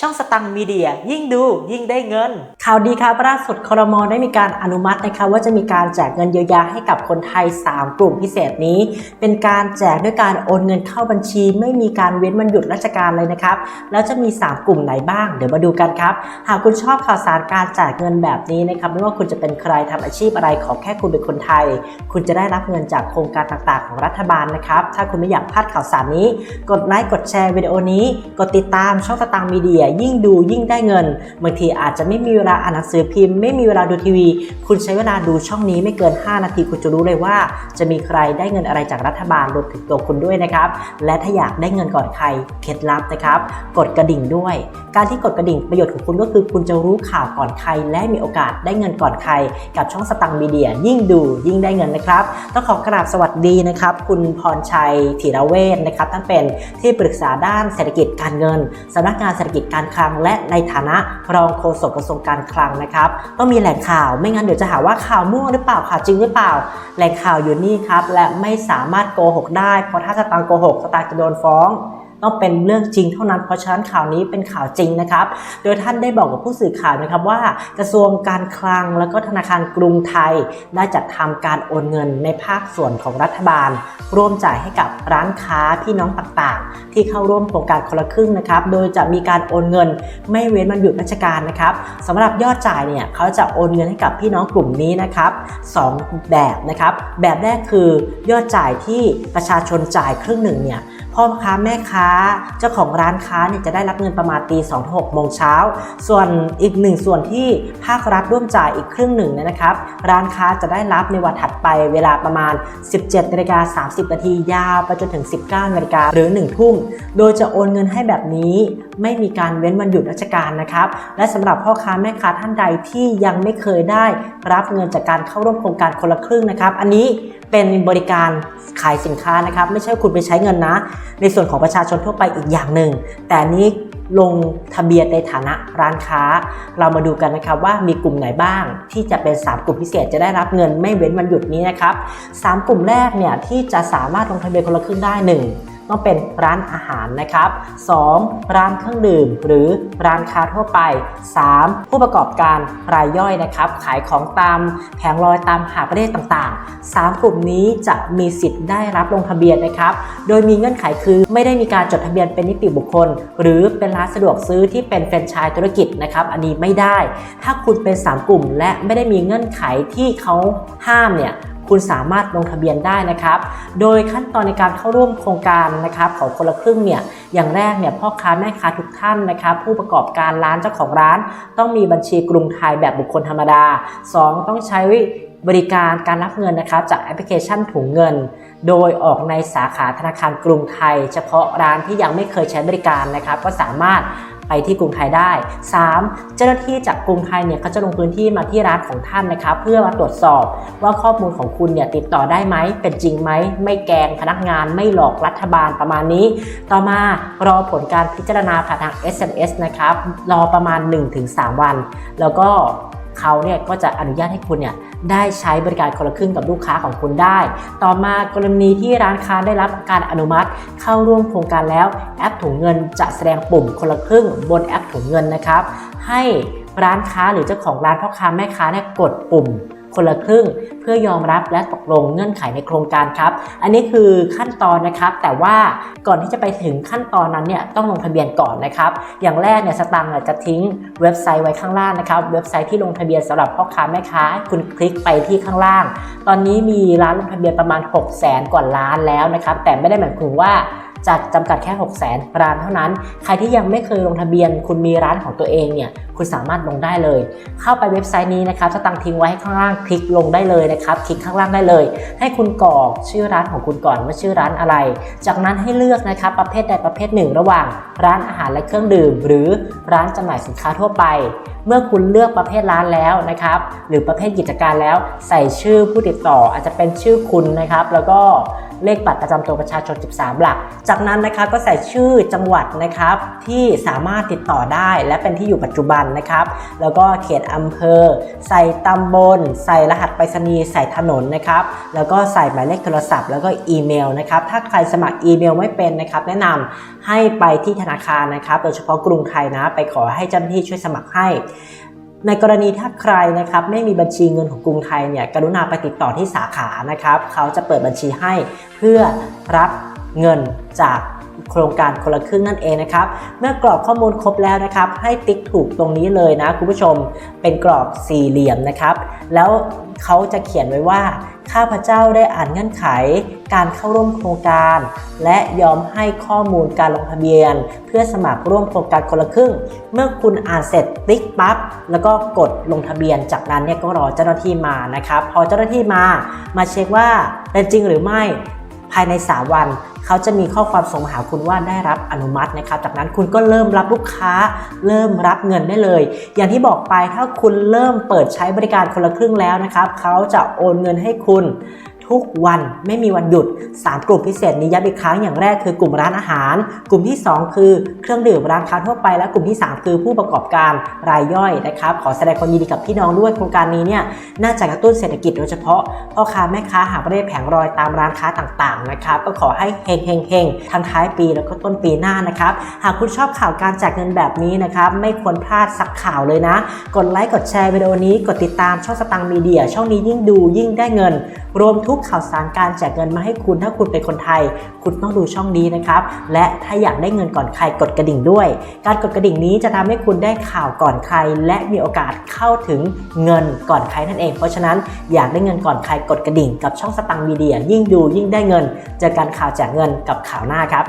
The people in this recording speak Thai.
ช่องสตังค์มีเดีย ยิ่งดูยิ่งได้เงิน ข่าวดีครับล่าสุดครมได้มีการอนุมัตินะคะว่าจะมีการแจกเงินเยียวยาให้กับคนไทย 3 กลุ่มพิเศษนี้ เป็นการแจกด้วยการโอนเงินเข้าบัญชี ไม่มีการเว้นวันหยุดราชการเลยนะครับ แล้วจะมี 3 กลุ่มไหนบ้าง เดี๋ยวมาดูกันครับ หากคุณชอบข่าวสารการแจกเงินแบบนี้นะครับไม่ว่าคุณจะเป็นใครทำอาชีพอะไรขอแค่คุณเป็นคนไทย คุณจะได้รับเงินจากโครงการต่างๆ ของรัฐบาลนะครับถ้าคุณไม่อยากพลาดข่าวสารนี้ กดไลค์กดแชร์วิดีโอนี้ กดติดตามช่องสตางค์มีเดียยิ่งดูยิ่งได้เงินบางทีอาจจะไม่มีเวลาอ่านหนังสือพิมพ์ ไม่มีเวลาดูทีวี คุณใช้เวลาดูช่องนี้ไม่เกิน 5 นาทีคุณจะรู้เลยว่า จะมีใครได้เงินอะไรจากรัฐบาลรวมถึงตัวคุณด้วยนะครับ และถ้าอยากได้เงินก่อนใครเคล็ดลับนะครับ กดกระดิ่งด้วย การที่กดกระดิ่งประโยชน์ของคุณก็คือ คุณจะรู้ข่าวก่อนใคร และมีโอกาสได้เงินก่อนใคร กับช่องสตังค์มีเดีย ยิ่งดูยิ่งได้เงินนะครับต้องขอกราบสวัสดีนะครับ คุณพรชัยธีรเวชนะครับท่านเป็นที่ปรึกษาด้านเศรษฐกิจการเงินสำนักงานเศรษฐกิจการคลัง และในฐานะรองโฆษกกระทรวงการคลังนะครับ ต้องมีแหล่งข่าวไม่งั้นเดี๋ยวจะหาว่าข่าวมั่วหรือเปล่าข่าวจริงหรือเปล่า แหล่งข่าวอยู่นี่ครับและไม่สามารถโกหกได้เพราะถ้าสตางโกหกสตางจะโดนฟ้อง ต้องเป็นเรื่องจริงเท่านั้นเพราะฉะนั้นข่าวนี้เป็นข่าวจริงนะครับ โดยท่านได้บอกกับผู้สื่อข่าวนะครับว่ากระทรวงการคลังแล้วก็ธนาคารกรุงไทย ได้จัดทำการโอนเงินในภาคส่วนของรัฐบาล ร่วมจ่ายให้กับร้านค้าพี่น้องต่างๆ ที่เข้าร่วมโครงการคนละครึ่งนะครับ โดยจะมีการโอนเงินไม่เว้นวันหยุดราชการนะครับสำหรับยอดจ่ายเนี่ยเขาจะโอนเงินให้กับพี่น้องกลุ่มนี้นะครับสองแบบนะครับแบบแรกคือยอดจ่ายที่ประชาชนจ่ายครึ่งหนึ่งเนี่ย พ่อค้าแม่ค้าเจ้าของร้านค้าเนี่ยจะได้รับเงินประมาณตี2 6โมงเช้า ส่วนอีกหนึ่งส่วนที่ภาครัฐร่วมจ่ายอีกครึ่งหนึ่งนนะครับร้านค้าจะได้รับในวันถัดไปเวลาประมาณ 17นาฬิกา30นาทียาวไปจนถึง 19นาฬิกาหรือ 1 ทุ่ม โดยจะโอนเงินให้แบบนี้ไม่มีการเว้นวันหยุดราชการนะครับ และสำหรับพ่อค้าแม่ค้าท่านใดที่ยังไม่เคยได้รับเงินจากการเข้าร่วมโครงการคนละครึ่งนะครับ อันนี้เป็นบริการขายสินค้านะครับ ไม่ใช่คุณไปใช้เงินนะในส่วนของประชาชนทั่วไปอีกอย่างหนึ่ง แต่นนี้ลงทะเบียนในฐานะร้านค้า เรามาดูกันนะครับว่ามีกลุ่มไหนบ้าง ที่จะเป็น 3 กลุ่มพิเศษจะได้รับเงินไม่เว้นวันหยุดนี้นะครับ 3 กลุ่มแรกเนี่ยที่จะสามารถลงทะเบียนคนละครึ่งได้ 1ต้องเป็นร้านอาหารนะครับ 2. ร้านเครื่องดื่ม หรือร้านค้าทั่วไป 3. ผู้ประกอบการรายย่อยนะครับ ขายของตามแผงลอยตามหาประเทศต่างๆ 3 กลุ่มนี้จะมีสิทธิ์ได้รับลงทะเบียนนะครับ โดยมีเงื่อนไขคือไม่ได้มีการจดทะเบียนเป็นนิติบุคคล หรือเป็นร้านสะดวกซื้อที่เป็นแฟรนไชส์ธุรกิจนะครับ อันนี้ไม่ได้ ถ้าคุณเป็น 3 กลุ่ม และไม่ได้มีเงื่อนไขที่เขาห้ามเนี่ย คุณสามารถลงทะเบียนได้นะครับ โดยขั้นตอนในการเข้าร่วมโครงการนะครับของคนละครึ่งเนี่ยอย่างแรกเนี่ยพ่อค้าแม่ค้าทุกท่านนะครับผู้ประกอบการร้านเจ้าของร้าน ต้องมีบัญชีกรุงไทยแบบบุคคลธรรมดา 2 ต้องใช้บริการการรับเงินนะครับจากแอปพลิเคชันถุงเงิน โดยออกในสาขาธนาคารกรุงไทย เฉพาะร้านที่ยังไม่เคยใช้บริการนะครับ ก็สามารถ ไปที่กรุงไทยได้ 3. เจ้าหน้าที่จากกรุงไทยเนี่ยเขาจะลงพื้นที่มาที่ร้านของท่านนะครับ เพื่อมาตรวจสอบว่าข้อมูลของคุณเนี่ยติดต่อได้ไหม เป็นจริงไหม ไม่แกล้งพนักงานไม่หลอกรัฐบาลประมาณนี้ ต่อมารอผลการพิจารณาผ่านทาง SMS นะครับ รอประมาณ 1-3 วัน แล้วก็ เขาเนี่ยก็จะอนุญาตให้คุณเนี่ยได้ใช้บริการคนละครึ่งกับลูกค้าของคุณได้ ต่อมากรณีที่ร้านค้าได้รับการอนุมัติ เข้าร่วมโครงการแล้วแอปถุงเงินจะแสดงปุ่มคนละครึ่งบนแอปถุงเงินนะครับ ให้ร้านค้าหรือเจ้าของร้านพ่อค้าแม่ค้าเนี่ยกดปุ่ม คนละครึ่ง เพื่อยอมรับและตกลงเงื่อนไขในโครงการครับ อันนี้คือขั้นตอนนะครับ แต่ว่าก่อนที่จะไปถึงขั้นตอนนั้นเนี่ยต้องลงทะเบียนก่อนนะครับ อย่างแรกเนี่ยสตังค์จะทิ้งเว็บไซต์ไว้ข้างล่างนะครับ เว็บไซต์ที่ลงทะเบียนสำหรับพ่อค้าแม่ค้า คุณคลิกไปที่ข้างล่าง ตอนนี้มีร้านลงทะเบียนประมาณ 6 0 0 0 0 0กว่าล้านแล้วนะครับ แต่ไม่ได้หมายถึงว่า จะจำกัดแค่ 6 0 0 0 0 0ร้านเท่านั้น ใครที่ยังไม่เคยลงทะเบียน คุณมีร้านของตัวเองเนี่ย คุณสามารถลงได้เลย เข้าไปเว็บไซต์นี้นะครับจะตั้งทิ้งไว้ให้ข้างล่างคลิกลงได้เลยนะครับ คลิกข้างล่างได้เลย ให้คุณกรอกชื่อร้านของคุณก่อนว่าชื่อร้านอะไร จากนั้นให้เลือกนะครับประเภทใดประเภทหนึ่ง ระหว่าง ร้านอาหารและเครื่องดื่ม หรือร้านจำหน่ายสินค้าทั่วไป เมื่อคุณเลือกประเภทร้านแล้วนะครับ หรือประเภทกิจการแล้ว ใส่ชื่อผู้ติดต่ออาจจะเป็นชื่อคุณนะครับ แล้วก็ เลขบัตรประจำตัวประชาชน 13 หลัก จากนั้นนะคะก็ใส่ชื่อจังหวัดนะครับที่สามารถติดต่อได้และเป็นที่อยู่ปัจจุบันนะครับ แล้วก็เขตอำเภอ ใส่ตำบล ใส่รหัสไปรษณีย์ใส่ถนนนะครับแล้วก็ใส่หมายเลขโทรศัพท์แล้วก็อีเมลนะครับถ้าใครสมัครอีเมลไม่เป็นนะครับแนะนำให้ไปที่ธนาคารนะครับ โดยเฉพาะกรุงไทยนะ ไปขอให้เจ้าหน้าที่ช่วยสมัครให้ ในกรณีถ้าใครนะครับไม่มีบัญชีเงินของกรุงไทยเนี่ยกรุณาไปติดต่อที่สาขานะครับ เขาจะเปิดบัญชีให้เพื่อรับเงินจากโครงการคนละครึ่งนั่นเองนะครับ เมื่อกรอกข้อมูลครบแล้วนะครับ ให้ติ๊กถูกตรงนี้เลยนะคุณผู้ชมเป็นกรอบสี่เหลี่ยมนะครับ แล้วเขาจะเขียนไว้ว่าข้าพเจ้าได้อ่านเงื่อนไข การเข้าร่วมโครงการ และยอมให้ข้อมูลการลงทะเบียน เพื่อสมัครร่วมโครงการคนละครึ่ง เมื่อคุณอ่านเสร็จติ๊กปั๊บแล้วก็กดลงทะเบียน จากนั้นเนี่ยก็รอเจ้าหน้าที่มานะครับ พอเจ้าหน้าที่มามาเช็คว่าเป็นจริงหรือไม่ภายใน 3 วันเขาจะมีข้อความส่งมหาคุณว่าได้รับอนุมัตินะครับ จากนั้นคุณก็เริ่มรับลูกค้า เริ่มรับเงินได้เลย อย่างที่บอกไปถ้าคุณเริ่มเปิดใช้บริการคนละครึ่งแล้วนะครับเขาจะโอนเงินให้คุณ ทุกวันไม่มีวันหยุด 3 กลุ่มพิเศษนี้ย้ำอีกครั้งอย่างแรกคือกลุ่มร้านอาหาร กลุ่มที่ 2 คือเครื่องดื่มร้านค้าทั่วไปและกลุ่มที่ 3 คือผู้ประกอบการรายย่อยนะครับขอแสดงความยินดีกับพี่น้องด้วยโครงการนี้เนี่ยน่าจะกระตุ้นเศรษฐกิจโดยเฉพาะพ่อค้าแม่ค้าหาประเภทแผงรอยตามร้านค้าต่างๆนะครับก็ขอให้เฮงเฮงเฮงทั้งท้ายปีแล้วก็ต้นปีหน้านะครับหากคุณชอบข่าวการแจกเงินแบบนี้นะครับไม่ควรพลาดสักข่าวเลยนะ กดไลค์กดแชร์วิดีโอนี้กดติดตามช่องสตังค์มีเดีย ช่องนี้ยิ่งดูยิ่งได้เงิน รวมทุกข่าวสารการแจกเงินมาให้คุณถ้าคุณเป็นคนไทย คุณต้องดูช่องนี้นะครับ และถ้าอยากได้เงินก่อนใครกดกระดิ่งด้วย การกดกระดิ่งนี้จะทำให้คุณได้ข่าวก่อนใคร และมีโอกาสเข้าถึงเงินก่อนใครนั่นเอง เพราะฉะนั้นอยากได้เงินก่อนใครกดกระดิ่ง กับช่องสตังค์มีเดีย ยิ่งดูยิ่งได้เงิน เจอกันข่าวแจกเงินกับข่าวหน้าครับ